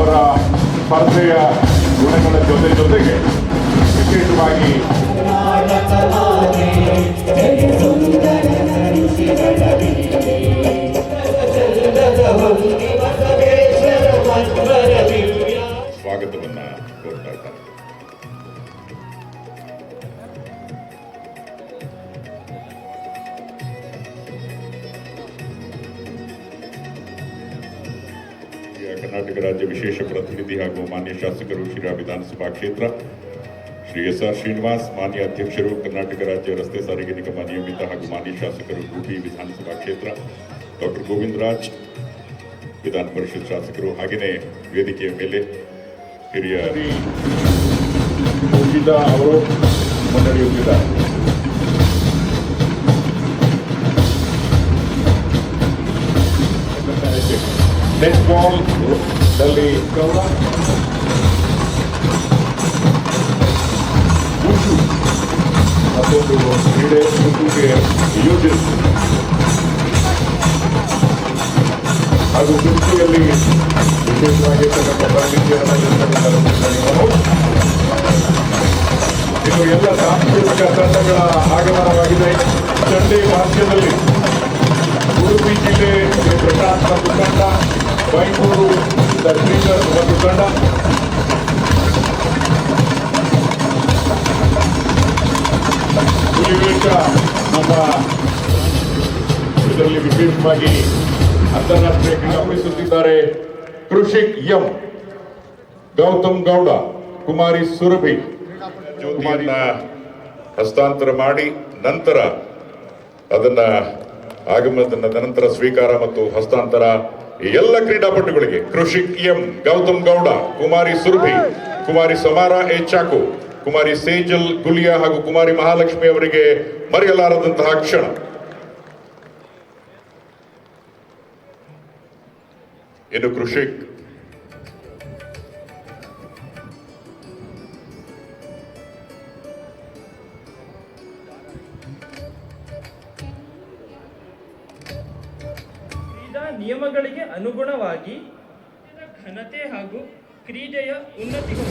ಅವರ ಸ್ಪರ್ಧೆಯ ಗುಣಗಳ ಜೊತೆ ಜೊತೆಗೆ ವಿಶೇಷವಾಗಿ ಸ್ವಾಗತವನ್ನು ಕೋರ್ತಾ ಇದ್ದಾರೆ ಕರ್ನಾಟಕ ರಾಜ್ಯ ವಿಶೇಷ ಪ್ರತಿನಿಧಿ ಹಾಗೂ ಮಾನ್ಯ ಶಾಸಕರು ಶಿರಾ ವಿಧಾನಸಭಾ ಕ್ಷೇತ್ರ. ಶ್ರೀ ಎಸ್ ಆರ್ ಶ್ರೀನಿವಾಸ್, ಮಾನ್ಯ ಅಧ್ಯಕ್ಷರು, ಕರ್ನಾಟಕ ರಾಜ್ಯ ರಸ್ತೆ ಸಾರಿಗೆ ನಿಗಮ ನಿಯಮಿತ ಹಾಗೂ ಮಾನ್ಯ ಶಾಸಕರು ಗುಬ್ಬಿ ವಿಧಾನಸಭಾ ಕ್ಷೇತ್ರ. ಡಾಕ್ಟರ್ ಗೋವಿಂದರಾಜ್, ವಿಧಾನ ಪರಿಷತ್ ಶಾಸಕರು ಹಾಗೆಯೇ ವೇದಿಕೆಯ ಮೇಲೆ ಹಿರಿಯ ಅವರು ಮುನ್ನಡೆಯುತ್ತಿದ್ದಾರೆ ನೆಟ್ ಬಾಲ್ ದಲ್ಲಿ ಗೌಡ ಮತ್ತೊಂದು ಕ್ರೀಡೆ ಉಷುಗೆ ಯೋಜಿಸಿ ಹಾಗೂ ಕುಸ್ತಿಯಲ್ಲಿ ವಿಶೇಷವಾಗಿರ್ತಕ್ಕಂಥ ಪ್ರಾತಿನಿಧ್ಯವನ್ನು ನೀಡಿರ್ತಕ್ಕಂಥ ಇದು ಎಲ್ಲ ಸಾಂಸ್ಕೃತಿಕ ತಂಡಗಳ ಆಗಮನವಾಗಿದೆ. ಚಂಡಿ ಭಾಷ್ಯದಲ್ಲಿ ಉಡುಪಿ ಜಿಲ್ಲೆ ಪ್ರಶಾಂತ್ ಮತ್ತು ತಂಡ ಬೈಂದೂರು ಶ್ರೀಧರ್ ಮತ್ತು ತಂಡ ನಮ್ಮ ಇದರಲ್ಲಿ ವಿಶೇಷವಾಗಿ ಅಂತಾರಾಷ್ಟ್ರೀಯ ಕ್ರೀಡಾಪಡಿಸುತ್ತಿದ್ದಾರೆ ಕೃಷಿಕ್ ಎಂ. ಗೌತಮ್ ಗೌಡ, ಕುಮಾರಿ ಸುರಭಿ. ಹಸ್ತಾಂತರ ಮಾಡಿ ನಂತರ ಅದನ್ನ ಆಗಮನದ ನಂತರ ಸ್ವೀಕಾರ ಮತ್ತು ಹಸ್ತಾಂತರ ಎಲ್ಲ ಕ್ರೀಡಾಪಟುಗಳಿಗೆ ಕೃಷಿ ಎಂ ಗೌತಮ್ ಗೌಡ, ಕುಮಾರಿ ಸುರಭಿ, ಕುಮಾರಿ ಸಮಾರ ಎ ಚಾಕು, ಕುಮಾರಿ ಸೇಜಲ್ ಗುಲಿಯಾ ಹಾಗೂ ಕುಮಾರಿ ಮಹಾಲಕ್ಷ್ಮಿ ಅವರಿಗೆ ಮರೆಯಲಾರದಂತಹ ಕ್ಷಣ. ಇನ್ನು ಕೃಷಿಕ್ ನಿಯಮಗಳಿಗೆ ಅನುಗುಣವಾಗಿ ಘನತೆ ಹಾಗೂ ಕ್ರೀಡೆಯ ಉನ್ನತಿಗೆ